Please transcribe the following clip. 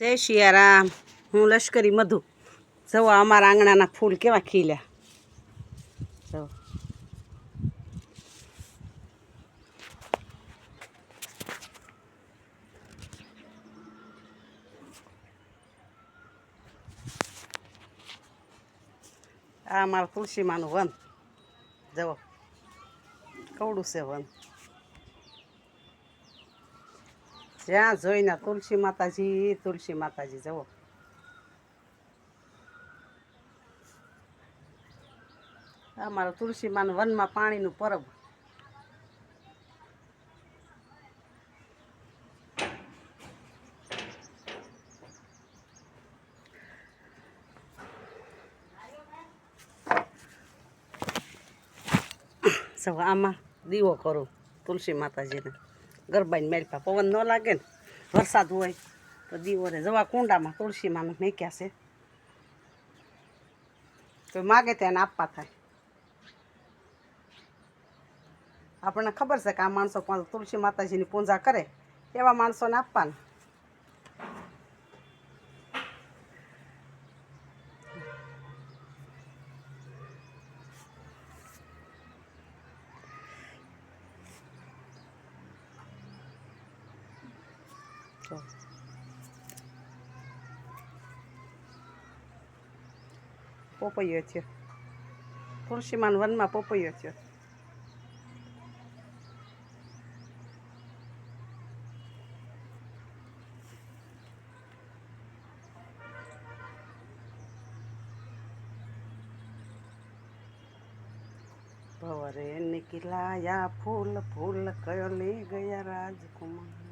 જય શિયારામ હું લશ્કરી મધુ જવો અમારા આંગણાના ફૂલ કેવા ખીલ્યા જવો આ અમારું તુલસીમાનું વન જવો કવડું છે વન જ્યાં જોઈને તુલસી માતાજી તુલસી માતાજી જવો અમારો મારું તુલસી માનું વનમાં પાણીનું પરબ. આમાં દીવો કરું તુલસી માતાજીને. ગરબાની મેલપા પવન ન લાગે ને. વરસાદ હોય તો દીવો રે જવા કુંડામાં તુલસી માનું મેક્યા છે. તો માગે તેને આપવા થાય. આપણને ખબર છે કે આ માણસો તુલસી માતાજીની પૂજા કરે એવા માણસોને આપવાના. તો પોપૈયો છે. તુલસીમાન વનમાં પોપૈયો છે. ભવરે નિકલાયા ફૂલ ફૂલ કયો લઈ ગયા રાજકુમાર.